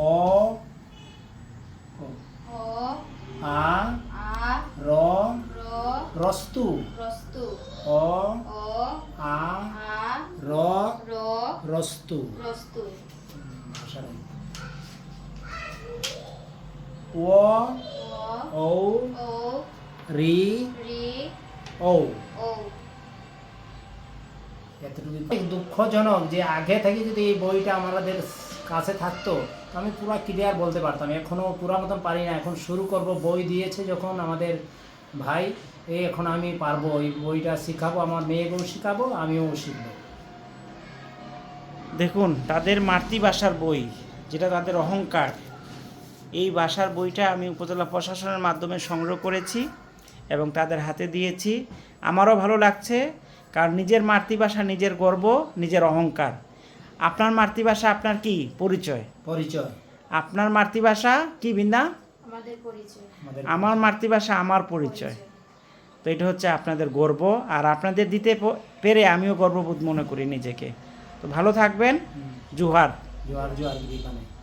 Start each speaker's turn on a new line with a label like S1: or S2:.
S1: ও
S2: আ র রস্তু
S1: রস্তু
S2: অ আ র
S1: র
S2: রস্তু
S1: রস্তু
S2: ও
S1: ও
S2: ও
S1: ও
S2: রি
S1: রি
S2: ও
S1: ও
S2: এতটুকু দুঃখজনক যে আগে থেকে যদি এই বইটা আমাদের কাছে থাকতো, তো আমি পুরো ক্লিয়ার বলতে পারতাম। এখনও পুরো মতন পারি না। এখন শুরু করব বই দিয়েছে যখন আমাদের ভাই এই এখন আমি পারব এই বইটা শিখাবো, আমার মেয়েকেও শিখাবো, আমিও শিখব।
S3: দেখুন, তাদের মাতৃভাষার বই, যেটা তাদের অহংকার, এই ভাষার বইটা আমি উপজেলা প্রশাসনের মাধ্যমে সংগ্রহ করেছি এবং তাদের হাতে দিয়েছি। আমারও ভালো লাগছে, কারণ নিজের মাতৃভাষা, নিজের গর্ব, নিজের অহংকার। আপনার মাতৃভাষা আপনার কি? পরিচয়?
S2: পরিচয়।
S3: আপনার মাতৃভাষা কি বিন্দা?
S1: আমাদের পরিচয়।
S2: আমাদের
S3: আমার মাতৃভাষা আমার পরিচয়। তো এটা হচ্ছে আপনাদের গর্ব আর আপনাদের দিতে পেরে আমিও গর্ববোধ মনে করি নিজেকে। তো ভালো থাকবেন। জুহার।
S2: জুহার পানে